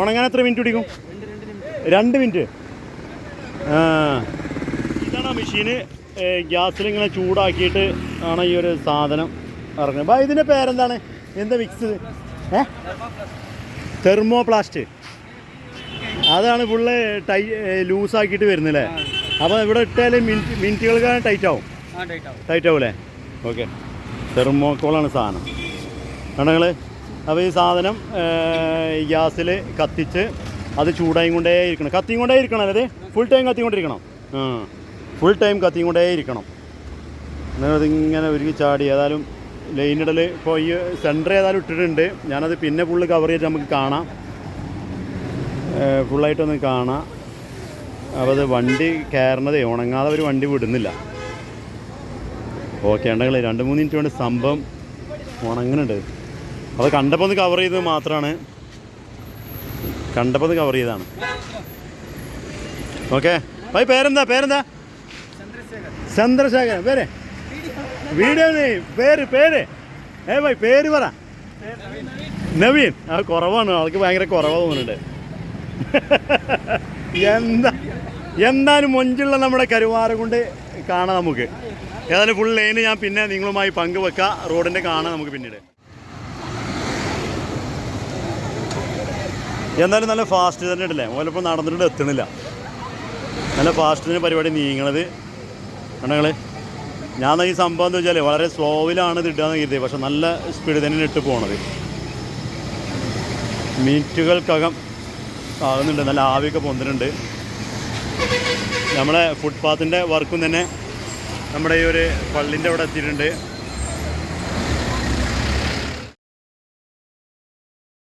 ഉണങ്ങാൻ എത്ര മിനിറ്റ് പിടിക്കും? രണ്ട് മിനിറ്റ് ആ. ഇതാണ് ആ മെഷീന് ഗ്യാസിൽ ഇങ്ങനെ ചൂടാക്കിയിട്ട് ആണ് ഈ ഒരു സാധനം ഇറങ്ങുന്നത്. അപ്പോൾ ഇതിന്റെ പേരെന്താണ്? എന്താ മിക്സ് ഏ? തെർമോ പ്ലാസ്റ്റ് അതാണ് ഫുള്ള് ടൈ ലൂസാക്കിയിട്ട് വരുന്നില്ലേ അപ്പോൾ ഇവിടെ ഇട്ടാൽ മിനിറ്റ് മിനിറ്റുകൾക്കാണ് ടൈറ്റ് ആവും. ടൈറ്റ് ആവും. ടൈറ്റ് ആവൂലേ? ഓക്കെ തെർമോക്കോളാണ് സാധനം. കണ്ടങ്ങൾ അപ്പോൾ ഈ സാധനം ഗ്യാസിൽ കത്തിച്ച് അത് ചൂടായി കൊണ്ടേ ഇരിക്കണം. കത്തിയും കൊണ്ടേ ഇരിക്കണം അല്ലേ ഫുൾ ടൈം കത്തിക്കൊണ്ടിരിക്കണം ഫുൾ ടൈം കത്തിയും കൊണ്ടേ ഇരിക്കണം. അതിങ്ങനെ ഒരുങ്ങി ചാടി ഏതായാലും ലൈനിടൽ ഇപ്പോൾ ഈ സെന്റർ ഏതായാലും ഇട്ടിട്ടുണ്ട്. ഞാനത് പിന്നെ ഫുള്ള് കവർ ചെയ്തിട്ട് നമുക്ക് കാണാം. ഫുള്ളായിട്ടൊന്ന് കാണാം. അപ്പോൾ അത് വണ്ടി കയറണതേ ഉണങ്ങാതെ ഒരു വണ്ടി വിടുന്നില്ല. ഓക്കെ ഉണ്ടെങ്കിൽ രണ്ട് മൂന്ന് മിനിറ്റ് കൊണ്ട് സംഭവം ഉണങ്ങുന്നുണ്ട്. അത് കണ്ടപ്പോൾ ഒന്ന് കവർ ചെയ്തത് മാത്രമാണ് കണ്ടപ്പോൾ ഒന്ന് കവർ ചെയ്തതാണ്. ഓക്കെ ഭായി പേരെന്താ? പേരെന്താ? ചന്ദ്രശേഖരൻ. പേര്? വീഡിയോ പേര് പേര്. ഏ ഭായി പേര് പറ. നവീൻ. ആ കുറവാണ്. ആൾക്ക് ഭയങ്കര കുറവാ തോന്നുന്നുണ്ട്. എന്താ? എന്തായാലും മൊഞ്ചുള്ള നമ്മുടെ കരുവാരം കൊണ്ട് കാണാം നമുക്ക്. ഏതായാലും ഫുൾ ലൈന് ഞാൻ പിന്നെ നിങ്ങളുമായി പങ്കുവെക്കാം. റോഡിന്റെ കാണാം നമുക്ക് പിന്നീട്. എന്തായാലും നല്ല ഫാസ്റ്റ് തന്നെ ഇടല്ലേ? ഓലിപ്പോൾ നടന്നിട്ട് എത്തണില്ല. നല്ല ഫാസ്റ്റ് തന്നെ പരിപാടി നീങ്ങണത്. കണ്ടങ്ങൾ ഞാൻ ഈ സംഭവം എന്ന് വെച്ചാൽ വളരെ സ്ലോവിലാണ് ഇത് ഇടുകയെന്ന് കരുതി പക്ഷെ നല്ല സ്പീഡ് തന്നെ ഇട്ട് പോണത്. മിനിറ്റുകൾക്കകം ആകുന്നുണ്ട്. നല്ല ആവിയൊക്കെ പൊന്തിനുണ്ട് നമ്മുടെ ഫുട്പാത്തിന്റെ വർക്കും തന്നെ നമ്മുടെ ഈ ഒരു പള്ളിന്റെ അവിടെ എത്തിയിട്ടുണ്ട്.